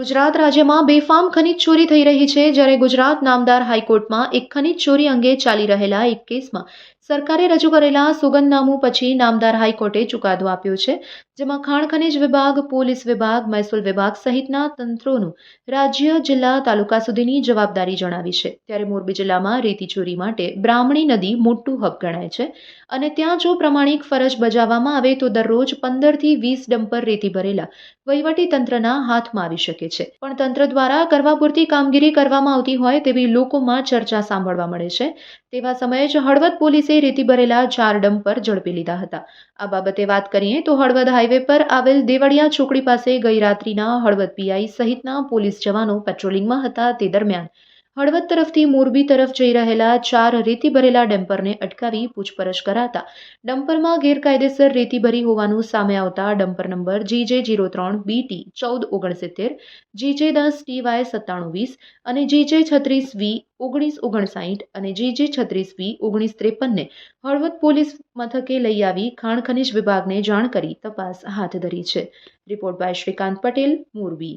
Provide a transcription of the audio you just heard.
ગુજરાત રાજ્યમાં બેફામ ખનીજ ચોરી થઈ રહી છે, જ્યારે ગુજરાત નામદાર હાઈકોર્ટમાં એક ખનીજ ચોરી અંગે ચાલી રહેલા એક કેસમાં સરકારે રજૂ કરેલા સોગંદનામું પછી નામદાર હાઈકોર્ટે ચુકાદો આપ્યો છે, જેમાં ખાણ ખનિજ વિભાગ, પોલીસ વિભાગ, મહેસૂલ વિભાગ સહિતના તંત્રોનું રાજ્ય, જિલ્લા, તાલુકા સુધીની જવાબદારી જણાવી છે. ત્યારે મોરબી જિલ્લામાં રેતી ચોરી માટે બ્રાહ્મણી નદી મોટું હબ ગણાય છે અને ત્યાં જો પ્રમાણિક ફરજ બજાવવામાં આવે તો દરરોજ પંદરથી વીસ ડમ્પર રેતી ભરેલા વહીવટી તંત્રના હાથમાં આવી શકે છે. પણ તંત્ર દ્વારા કરવા પૂરતી કામગીરી કરવામાં આવતી હોય તેવી લોકોમાં ચર્ચા સાંભળવા મળે છે. તેવા સમયે જ હળવદ પોલીસે રેતી ભરેલા ચાર ડમ્પર ઝડપી લીધા હતા. આ બાબતે વાત કરીએ તો હળવદ હાઈવે પર આવેલ દેવળિયા ચોકડી પાસે ગઈ રાત્રિના હળવદ પીઆઈ સહિતના પોલીસ જવાનો પેટ્રોલિંગમાં હતા તે દરમિયાન હળવદ તરફથી મોરબી તરફ જઈ રહેલા ચાર રેતી ભરેલા ડમ્પરને અટકાવી પૂછપરછ કરાતા. ડમ્પરમાં ગેરકાયદેસર રેતી ભરી હોવાનું સામે આવતા ડમ્પર નંબર જીજે જીરો ત્રણ બીટી ચૌદ ઓગણસિત્તેર, જીજે દસ ટીવાય સત્તાણું વીસ અને જીજે છત્રીસ વી ઓગણીસ ઓગણસાઠ અને જીજે છત્રીસ વી ઓગણીસ ત્રેપનને હળવદ પોલીસ મથકે લઈ આવી ખાણ ખનીજ વિભાગને જાણ કરી તપાસ હાથ ધરી છે. Report by Shrikant Patel, Morbi.